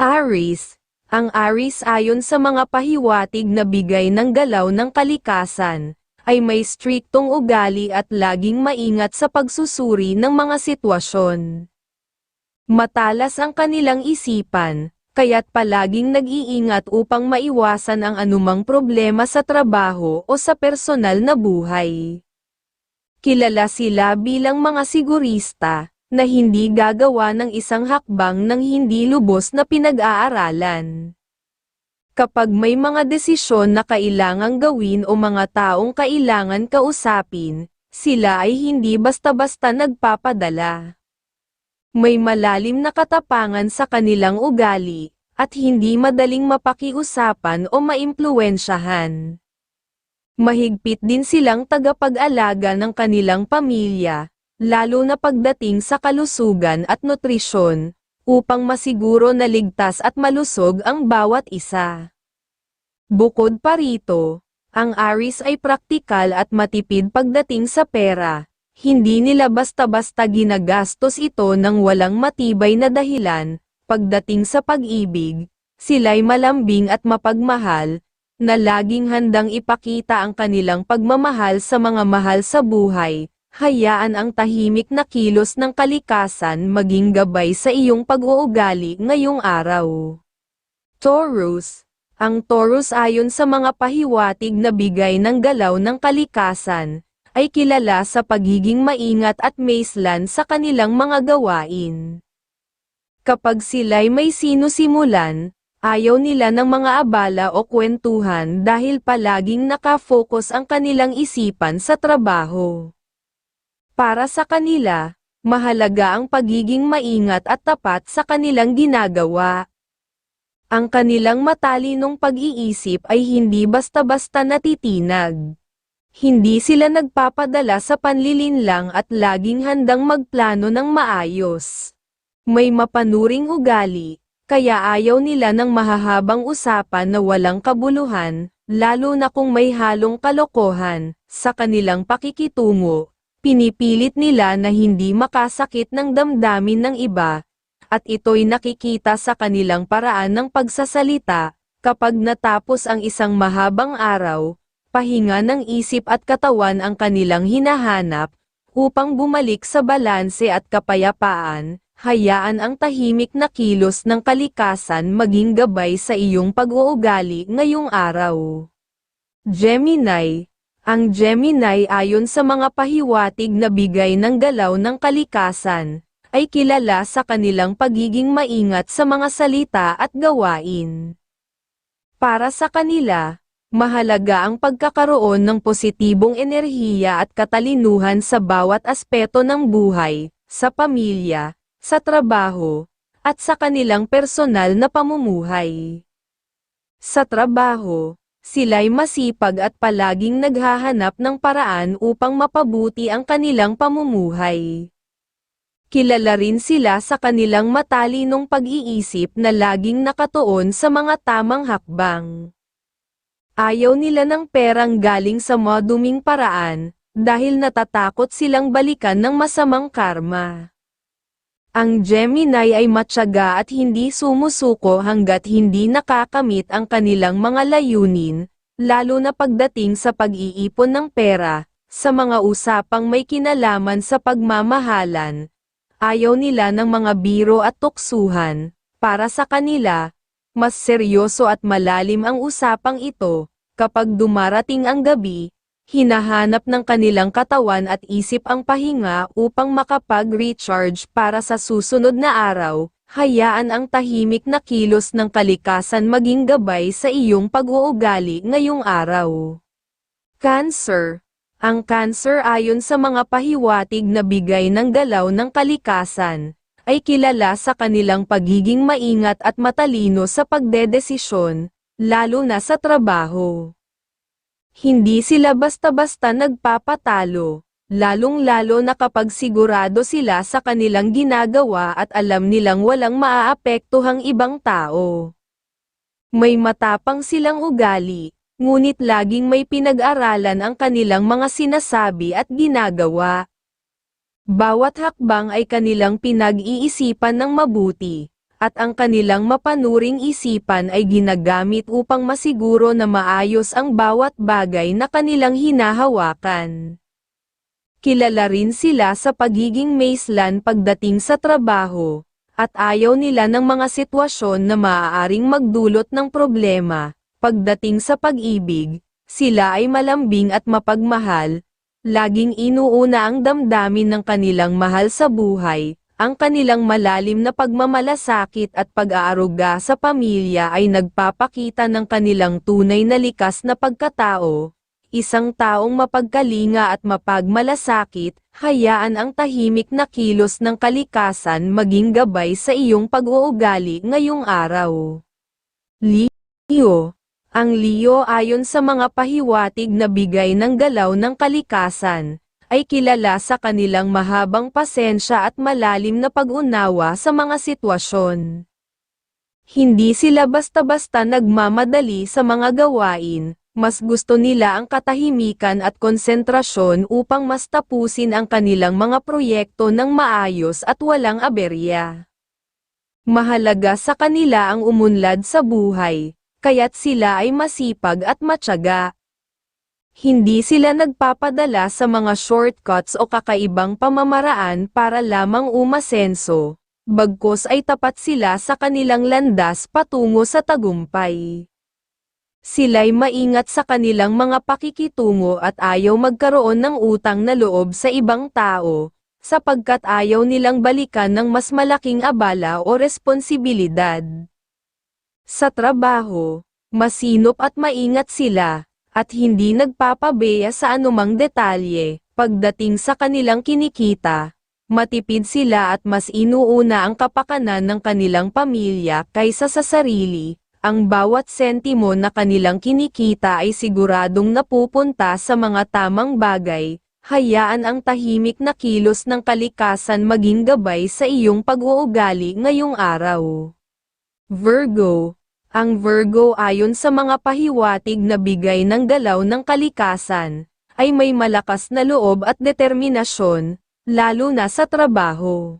Aris, ang Aris ayon sa mga pahiwatig na bigay ng galaw ng kalikasan, ay may striktong ugali at laging maingat sa pagsusuri ng mga sitwasyon. Matalas ang kanilang isipan, kaya't palaging nag-iingat upang maiwasan ang anumang problema sa trabaho o sa personal na buhay. Kilala sila bilang mga sigurista, na hindi gagawa ng isang hakbang ng hindi lubos na pinag-aaralan. Kapag may mga desisyon na kailangang gawin o mga taong kailangan kausapin, sila ay hindi basta-basta nagpapadala. May malalim na katapangan sa kanilang ugali, at hindi madaling mapakiusapan o maimpluwensyahan. Mahigpit din silang tagapag-alaga ng kanilang pamilya, lalo na pagdating sa kalusugan at nutrisyon, upang masiguro na ligtas at malusog ang bawat isa. Bukod pa rito, ang Aris ay praktikal at matipid pagdating sa pera, hindi nila basta-basta ginagastos ito ng walang matibay na dahilan, pagdating sa pag-ibig, sila'y malambing at mapagmahal, na laging handang ipakita ang kanilang pagmamahal sa mga mahal sa buhay, hayaan ang tahimik na kilos ng kalikasan maging gabay sa iyong pag-uugali ngayong araw. Taurus Ang Taurus ayon sa mga pahiwatig na bigay ng galaw ng kalikasan, ay kilala sa pagiging maingat at maislan sa kanilang mga gawain. Kapag sila'y may sinusimulan, ayaw nila ng mga abala o kwentuhan dahil palaging nakafocus ang kanilang isipan sa trabaho. Para sa kanila, mahalaga ang pagiging maingat at tapat sa kanilang ginagawa. Ang kanilang matalinong pag-iisip ay hindi basta-basta natitinag. Hindi sila nagpapadala sa panlilinlang at laging handang magplano ng maayos. May mapanuring ugali, kaya ayaw nila ng mahahabang usapan na walang kabuluhan, lalo na kung may halong kalokohan, sa kanilang pakikitungo, Pinipilit nila na hindi makasakit ng damdamin ng iba, at ito'y nakikita sa kanilang paraan ng pagsasalita, kapag natapos ang isang mahabang araw, pahinga ng isip at katawan ang kanilang hinahanap, upang bumalik sa balanse at kapayapaan, hayaan ang tahimik na kilos ng kalikasan maging gabay sa iyong pag-uugali ngayong araw. Gemini, ang Gemini ayon sa mga pahiwatig na bigay ng galaw ng kalikasan, ay kilala sa kanilang pagiging maingat sa mga salita at gawain. Para sa kanila, mahalaga ang pagkakaroon ng positibong enerhiya at katalinuhan sa bawat aspeto ng buhay, sa pamilya, sa trabaho, at sa kanilang personal na pamumuhay. Sa trabaho, sila'y masipag at palaging naghahanap ng paraan upang mapabuti ang kanilang pamumuhay. Kilala rin sila sa kanilang matalinong pag-iisip na laging nakatuon sa mga tamang hakbang. Ayaw nila ng perang galing sa maduming paraan, dahil natatakot silang balikan ng masamang karma. Ang Gemini ay matyaga at hindi sumusuko hanggat hindi nakakamit ang kanilang mga layunin, lalo na pagdating sa pag-iipon ng pera, sa mga usapang may kinalaman sa pagmamahalan. Ayaw nila ng mga biro at tuksuhan, para sa kanila, mas seryoso at malalim ang usapang ito, kapag dumarating ang gabi, hinahanap ng kanilang katawan at isip ang pahinga upang makapag-recharge para sa susunod na araw, hayaan ang tahimik na kilos ng kalikasan maging gabay sa iyong pag-uugali ngayong araw. Cancer Ang cancer ayon sa mga pahiwatig na bigay ng galaw ng kalikasan, ay kilala sa kanilang pagiging maingat at matalino sa pagdedesisyon, lalo na sa trabaho. Hindi sila basta-basta nagpapatalo, lalong-lalo na kapag sigurado sila sa kanilang ginagawa at alam nilang walang maaapektuhang ibang tao. May matapang silang ugali, ngunit laging may pinag-aralan ang kanilang mga sinasabi at ginagawa. Bawat hakbang ay kanilang pinag-iisipan ng mabuti, at ang kanilang mapanuring isipan ay ginagamit upang masiguro na maayos ang bawat bagay na kanilang hinahawakan. Kilala rin sila sa pagiging maislan pagdating sa trabaho, at ayaw nila ng mga sitwasyon na maaaring magdulot ng problema. Pagdating sa pag-ibig, sila ay malambing at mapagmahal, laging inuuna ang damdamin ng kanilang mahal sa buhay, ang kanilang malalim na pagmamalasakit at pag-aaruga sa pamilya ay nagpapakita ng kanilang tunay na likas na pagkatao. Isang taong mapagkalinga at mapagmalasakit, hayaan ang tahimik na kilos ng kalikasan maging gabay sa iyong pag-uugali ngayong araw. Leo Ang Leo ayon sa mga pahiwatig na bigay ng galaw ng kalikasan, ay kilala sa kanilang mahabang pasensya at malalim na pag-unawa sa mga sitwasyon. Hindi sila basta-basta nagmamadali sa mga gawain, mas gusto nila ang katahimikan at konsentrasyon upang mas tapusin ang kanilang mga proyekto ng maayos at walang aberya. Mahalaga sa kanila ang umunlad sa buhay, kaya't sila ay masipag at matyaga. Hindi sila nagpapadala sa mga shortcuts o kakaibang pamamaraan para lamang umasenso, bagkos ay tapat sila sa kanilang landas patungo sa tagumpay. Sila'y maingat sa kanilang mga pakikitungo at ayaw magkaroon ng utang na loob sa ibang tao, sapagkat ayaw nilang balikan ng mas malaking abala o responsibilidad. Sa trabaho, masinop at maingat sila, at hindi nagpapabeya sa anumang detalye, pagdating sa kanilang kinikita, matipid sila at mas inuuna ang kapakanan ng kanilang pamilya kaysa sa sarili, ang bawat sentimo na kanilang kinikita ay siguradong napupunta sa mga tamang bagay, hayaan ang tahimik na kilos ng kalikasan maging gabay sa iyong pag-uugali ngayong araw. Virgo ang Virgo ayon sa mga pahiwatig na bigay ng galaw ng kalikasan, ay may malakas na loob at determinasyon, lalo na sa trabaho.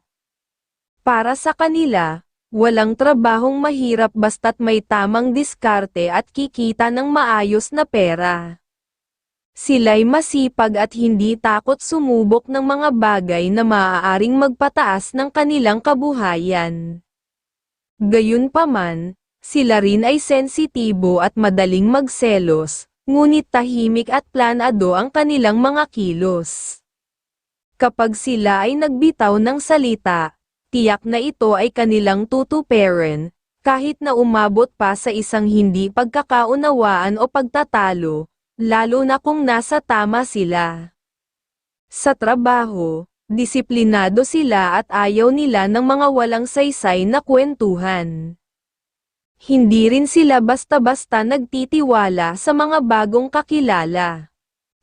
Para sa kanila, walang trabahong mahirap basta't may tamang diskarte at kikita ng maayos na pera. Sila'y masipag at hindi takot sumubok ng mga bagay na maaaring magpataas ng kanilang kabuhayan. Gayunpaman, sila rin ay sensitibo at madaling magselos, ngunit tahimik at planado ang kanilang mga kilos. Kapag sila ay nagbitaw ng salita, tiyak na ito ay kanilang tutuperin, kahit na umabot pa sa isang hindi pagkakaunawaan o pagtatalo, lalo na kung nasa tama sila. Sa trabaho, disiplinado sila at ayaw nila ng mga walang saysay na kwentuhan. Hindi rin sila basta-basta nagtitiwala sa mga bagong kakilala.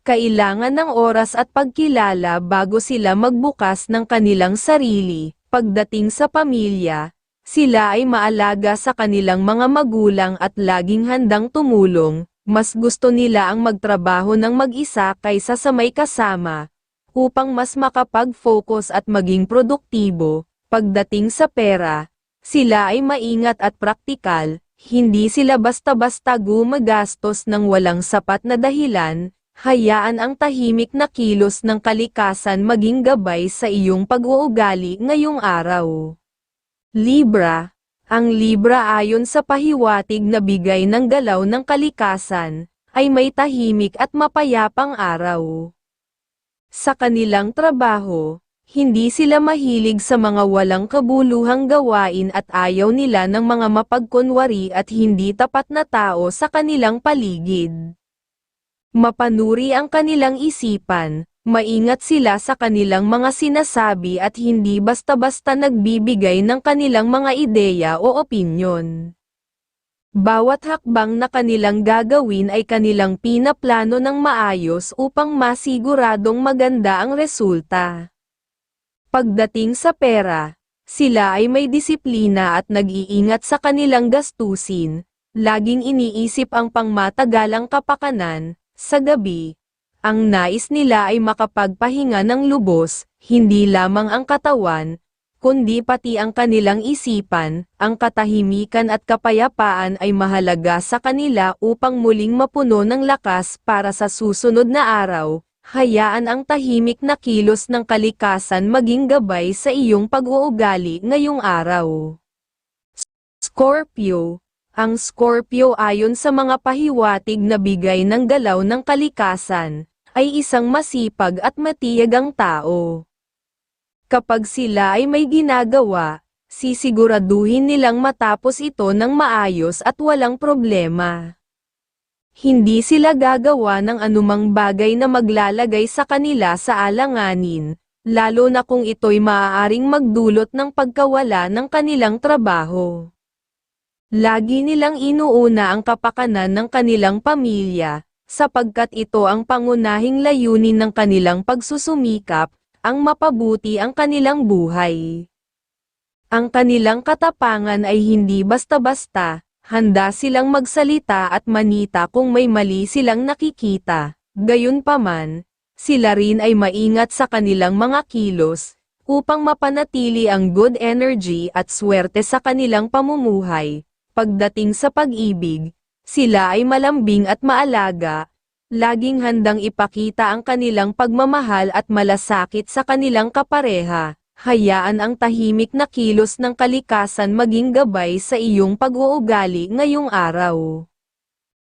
Kailangan ng oras at pagkilala bago sila magbukas ng kanilang sarili. Pagdating sa pamilya, sila ay maalaga sa kanilang mga magulang at laging handang tumulong. Mas gusto nila ang magtrabaho ng mag-isa kaysa sa may kasama, upang mas makapag-focus at maging produktibo. Pagdating sa pera, sila ay maingat at praktikal, hindi sila basta-basta gumagastos ng walang sapat na dahilan, hayaan ang tahimik na kilos ng kalikasan maging gabay sa iyong pag-uugali ngayong araw. Libra Ang Libra ayon sa pahiwatig na bigay ng galaw ng kalikasan, ay may tahimik at mapayapang araw. Sa kanilang trabaho, hindi sila mahilig sa mga walang kabuluhang gawain at ayaw nila ng mga mapagkunwari at hindi tapat na tao sa kanilang paligid. Mapanuri ang kanilang isipan, maingat sila sa kanilang mga sinasabi at hindi basta-basta nagbibigay ng kanilang mga ideya o opinyon. Bawat hakbang na kanilang gagawin ay kanilang pinaplano ng maayos upang masiguradong maganda ang resulta. Pagdating sa pera, sila ay may disiplina at nag-iingat sa kanilang gastusin, laging iniisip ang pangmatagalang kapakanan, sa gabi. Ang nais nila ay makapagpahinga ng lubos, hindi lamang ang katawan, kundi pati ang kanilang isipan, ang katahimikan at kapayapaan ay mahalaga sa kanila upang muling mapuno ng lakas para sa susunod na araw, hayaan ang tahimik na kilos ng kalikasan maging gabay sa iyong pag-uugali ngayong araw. Scorpio Ang Scorpio ayon sa mga pahiwatig na bigay ng galaw ng kalikasan, ay isang masipag at matiyagang tao. Kapag sila ay may ginagawa, sisiguraduhin nilang matapos ito ng maayos at walang problema. Hindi sila gagawa ng anumang bagay na maglalagay sa kanila sa alanganin, lalo na kung ito'y maaaring magdulot ng pagkawala ng kanilang trabaho. Lagi nilang inuuna ang kapakanan ng kanilang pamilya, sapagkat ito ang pangunahing layunin ng kanilang pagsusumikap, ang mapabuti ang kanilang buhay. Ang kanilang katapangan ay hindi basta-basta, handa silang magsalita at manita kung may mali silang nakikita. Gayunpaman, sila rin ay maingat sa kanilang mga kilos, upang mapanatili ang good energy at swerte sa kanilang pamumuhay. Pagdating sa pag-ibig, sila ay malambing at maalaga, laging handang ipakita ang kanilang pagmamahal at malasakit sa kanilang kapareha. Hayaan ang tahimik na kilos ng kalikasan maging gabay sa iyong pag-uugali ngayong araw.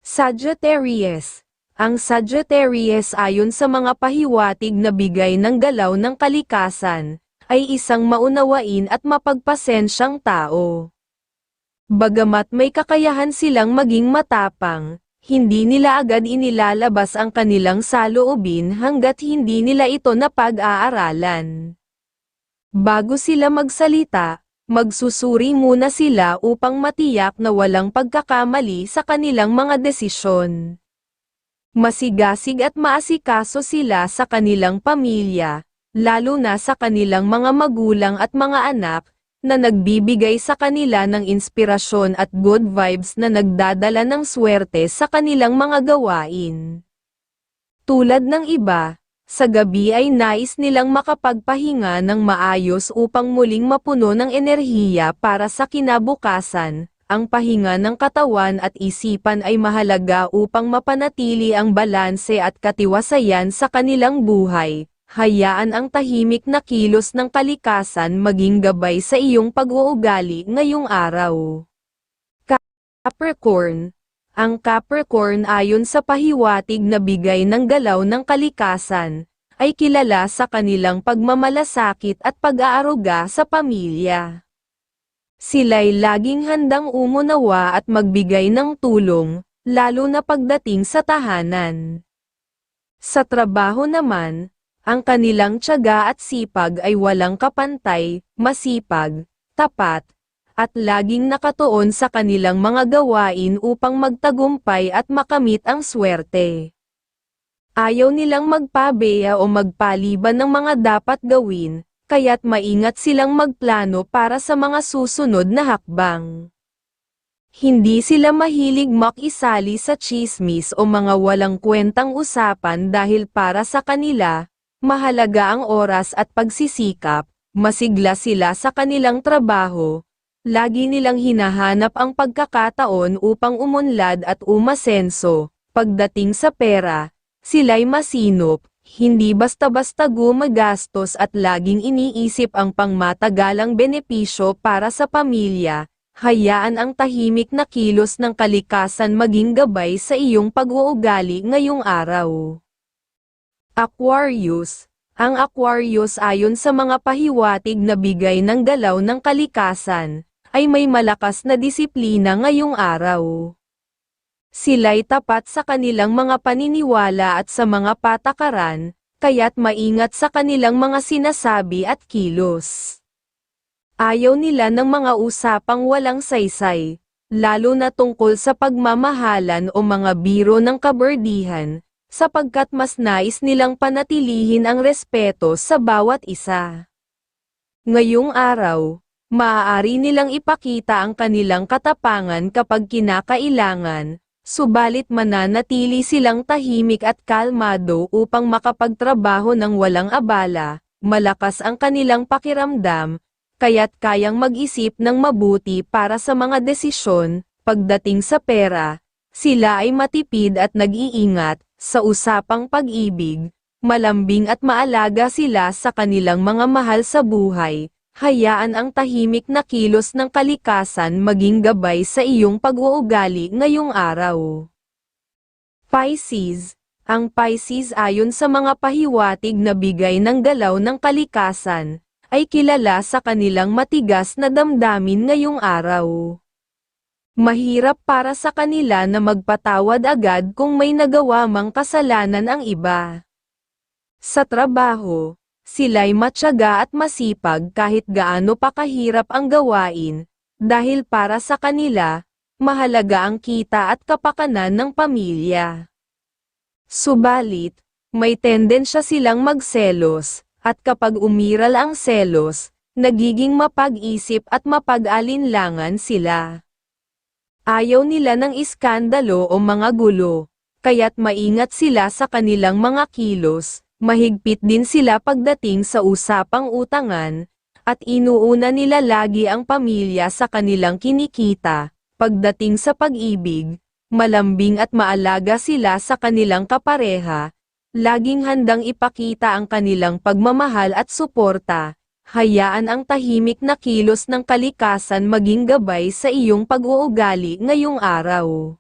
Sagittarius Ang Sagittarius ayon sa mga pahiwatig na bigay ng galaw ng kalikasan, ay isang maunawain at mapagpasensyang tao. Bagamat may kakayahan silang maging matapang, hindi nila agad inilalabas ang kanilang saloobin hanggat hindi nila ito napag-aaralan. Bago sila magsalita, magsusuri muna sila upang matiyak na walang pagkakamali sa kanilang mga desisyon. Masigasig at maasikaso sila sa kanilang pamilya, lalo na sa kanilang mga magulang at mga anak, na nagbibigay sa kanila ng inspirasyon at good vibes na nagdadala ng swerte sa kanilang mga gawain. Tulad ng iba, sa gabi ay nais nilang makapagpahinga ng maayos upang muling mapuno ng enerhiya para sa kinabukasan. Ang pahinga ng katawan at isipan ay mahalaga upang mapanatili ang balanse at katiwasayan sa kanilang buhay, hayaan ang tahimik na kilos ng kalikasan maging gabay sa iyong pag-uugali ngayong araw. Capricorn Ang Capricorn ayon sa pahiwatig na bigay ng galaw ng kalikasan, ay kilala sa kanilang pagmamalasakit at pag-aaruga sa pamilya. Sila'y laging handang umunawa at magbigay ng tulong, lalo na pagdating sa tahanan. Sa trabaho naman, ang kanilang tiyaga at sipag ay walang kapantay, masipag, tapat, at laging nakatuon sa kanilang mga gawain upang magtagumpay at makamit ang swerte. Ayaw nilang magpabeya o magpaliban ng mga dapat gawin, kaya't maingat silang magplano para sa mga susunod na hakbang. Hindi sila mahilig makisali sa chismis o mga walang kwentang usapan dahil para sa kanila, mahalaga ang oras at pagsisikap, masigla sila sa kanilang trabaho, lagi nilang hinahanap ang pagkakataon upang umunlad at umasenso, pagdating sa pera, sila'y masinop, hindi basta-basta gumagastos at laging iniisip ang pangmatagalang benepisyo para sa pamilya, hayaan ang tahimik na kilos ng kalikasan maging gabay sa iyong pag-uugali ngayong araw. Aquarius. Ang Aquarius ayon sa mga pahiwatig na bigay ng galaw ng kalikasan, ay may malakas na disiplina ngayong araw. Sila'y tapat sa kanilang mga paniniwala at sa mga patakaran, kaya't maingat sa kanilang mga sinasabi at kilos. Ayaw nila ng mga usapang walang saysay, lalo na tungkol sa pagmamahalan o mga biro ng kaberdihan, sapagkat mas nais nilang panatilihin ang respeto sa bawat isa. Ngayong araw, maaari nilang ipakita ang kanilang katapangan kapag kinakailangan, subalit mananatili silang tahimik at kalmado upang makapagtrabaho ng walang abala, malakas ang kanilang pakiramdam, kaya't kayang mag-isip ng mabuti para sa mga desisyon, pagdating sa pera, sila ay matipid at nag-iingat, sa usapang pag-ibig, malambing at maalaga sila sa kanilang mga mahal sa buhay, hayaan ang tahimik na kilos ng kalikasan maging gabay sa iyong pag-uugali ngayong araw. Pisces Ang Pisces ayon sa mga pahiwatig na bigay ng galaw ng kalikasan, ay kilala sa kanilang matigas na damdamin ngayong araw. Mahirap para sa kanila na magpatawad agad kung may nagawa mang kasalanan ang iba. Sa trabaho, sila'y matyaga at masipag kahit gaano pa kahirap ang gawain, dahil para sa kanila, mahalaga ang kita at kapakanan ng pamilya. Subalit, may tendensya silang magselos, at kapag umiral ang selos, nagiging mapag-isip at mapag-alinlangan sila. Ayaw nila ng iskandalo o mga gulo, kaya't maingat sila sa kanilang mga kilos, mahigpit din sila pagdating sa usapang utangan, at inuuna nila lagi ang pamilya sa kanilang kinikita, pagdating sa pag-ibig, malambing at maalaga sila sa kanilang kapareha, laging handang ipakita ang kanilang pagmamahal at suporta, hayaan ang tahimik na kilos ng kalikasan maging gabay sa iyong pag-uugali ngayong araw.